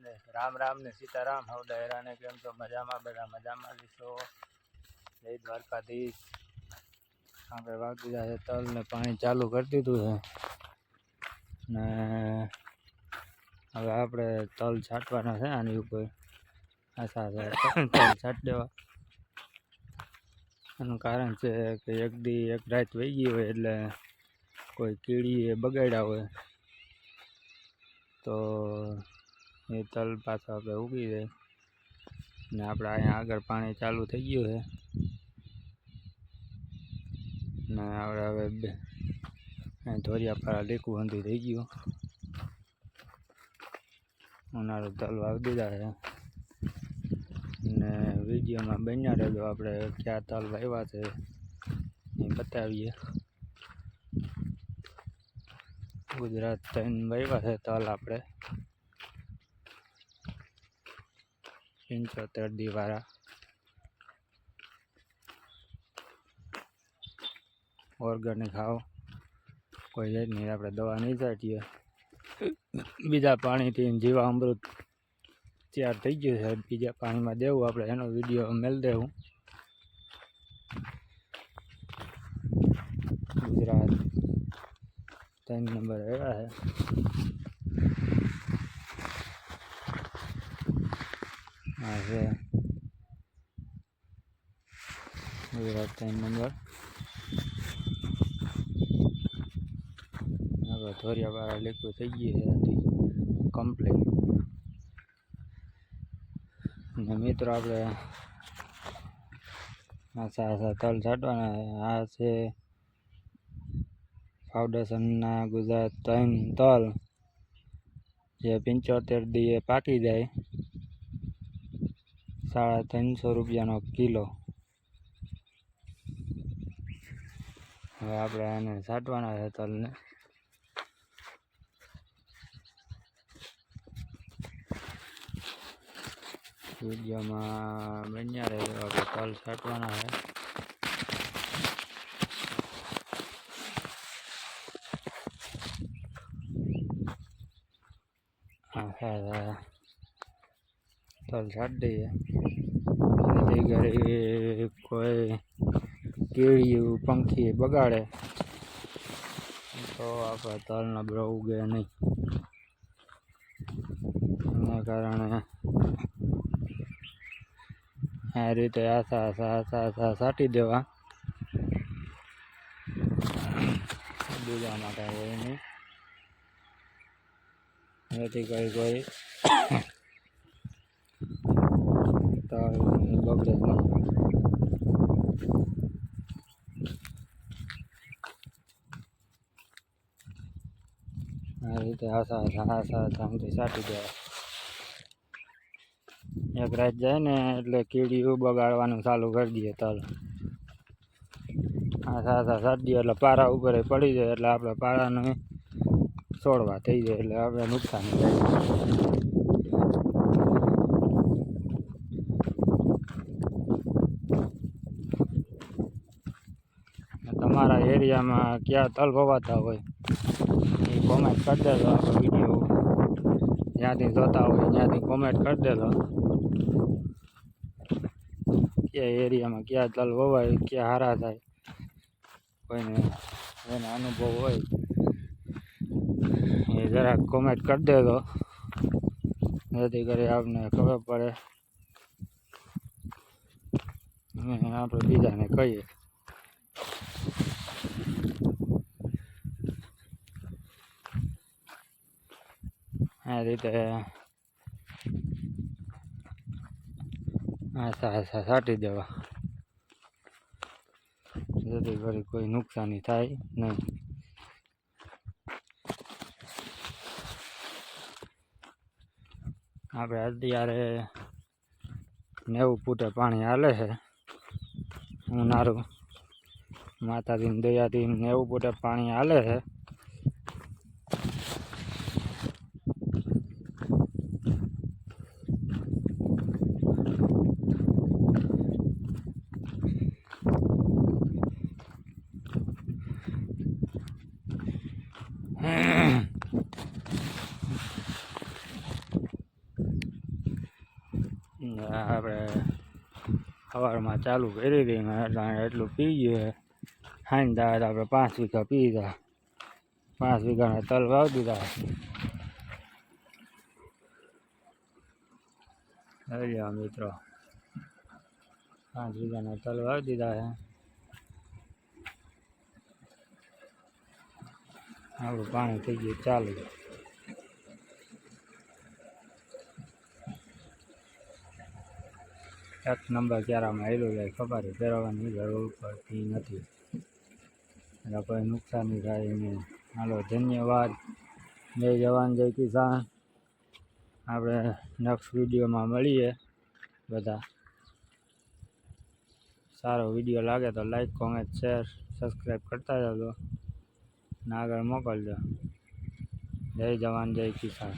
ને રામ રામ ને સીતારામ, હવ ડાયરાને કેમ છો? મજામાં બધા મજામાં લીશો જય દ્વારકાધીશ. આપણે વાગી જાય તલ ને પાણી ચાલુ કરી દીધું છે. ને હવે આપણે તલ છાંટવાના છે આની ઉપર. આશા છે તલ છાંટ દેવા. એનું કારણ છે કે એક દી એક રાત વહી ગઈ હોય એટલે કોઈ કીડીએ બગાડ્યા હોય. તો એ તલ પાછા આપણે ઉગી જાય ને આપણે અહીંયા આગળ પાણી ચાલુ થઈ ગયું છે. ને આપણે હવે ધોરિયા પારા લીકું હંધી થઈ ગયું. ઉનાળો તલ વાવી દીધા છે. ને વિડીયોમાં બન્યા રહેજો. આપણે ક્યાં તલ વાવ્યા છે એ બતાવીએ. ગુજરાત ત્રણ વાવ્યા છે તલ આપણે. પંચોતેર દીવાળા ઓર્ગેનિક ખાઓ. કોઈ જ નહીં, આપણે દવા નહીં છાંટીએ. બીજા પાણીથી જીવા અમૃત તૈયાર થઈ ગયું છે. બીજા પાણીમાં દેવું, આપણે એનો વીડિયો મેળ દેવું. ગુજરાત ત્રણ નંબર આવ્યા છે. છે ગુજરાત ત્રણ નંબર હવે ધોરિયા વાળા લેખું થઈ ગયું છે કમ્પ્લીટ અને મિત્રો આપણે આશા આશા તલ છાંટવાના આ છે ફાઉન્ડેશનના ગુજરાત ત્રણ તલ. જે પંચોતેર દીએ પાકી જાય. સાડા ત્રણસો રૂપિયાનો કિલો. હવે આપણે આને છાંટવાના છે તલને. વિડીયોમાં બન્યા રહેજો, આપણે તલ છાંટવાના છે. તલ છાંટી દઈએ. જેથી કરી કોઈ કીડીયું પંખી બગાડે, તો આપણે તલના નબળો ઉગે નહીં. એના કારણે આ રીતે આશા આશા આશા આશા સાટી દેવા. બીજા માટે હોય નહીં. એથી કરી કોઈ. તલ નહીં આ રીતે આસા આસા આશા સાટી દેવા એક રાત જાય ને એટલે કીડીયું બગાડવાનું ચાલુ કરી દઈએ તલ આસા આસા સાટી દઈએ એટલે પારા ઉપર પડી જાય એટલે આપણે પારાને છોડવા થઈ જાય એટલે આપણે નુકસાન થાય ને તમારા એરિયામાં ક્યાં તલ વવાતા હોય, એ કોમેન્ટ કરી દેજો આપણો વીડિયો. જ્યાંથી જોતા હોય ત્યાંથી કોમેન્ટ કરી દેજો. કયા એરિયામાં ક્યાં તલ વવાય ક્યાં હારા થાય, કોઈને એને અનુભવ હોય, એ જરાક કોમેન્ટ કરી દેજો. જેથી કરી આપને ખબર પડે. આપણે બીજાને કહીએ. આ રીતે આશા આશા છાંટી દેવા જેથી કરી કોઈ નુકસાની થાય નહીં આપણે અત્યારે નેવું ફૂટે પાણી હાલે છે ઉનાળું માતાજીની દયાથી નેવું ફૂટે પાણી હાલે છે સવારમાં ચાલુ કરી દઈ એટલું પી ગયું હે હાઈન દાળ આપણે પાંચ વીઘા પી દીધા. પાંચ વીઘાના તલ વાવી દીધા. લ્યો મિત્રો. પાંચ વીઘાના તલ વાવી દીધા છે. આપણું પાણી થઈ ગયું ચાલુ. એક નંબર ક્યારામાં આવેલું જાય, ખબર ફેરવવાની જરૂર પડતી નથી. એટલે કોઈ નુકસાની થાય નહીં હાલો, ધન્યવાદ. જય જવાન, જય કિસાન. આપણે નેક્સ્ટ વિડીયોમાં મળીએ બધા. સારો વીડિયો લાગે તો લાઈક કોમેન્ટ શેર સબસ્ક્રાઈબ કરતા જજો. ને આગળ મોકલજો. જય જવાન, જય કિસાન.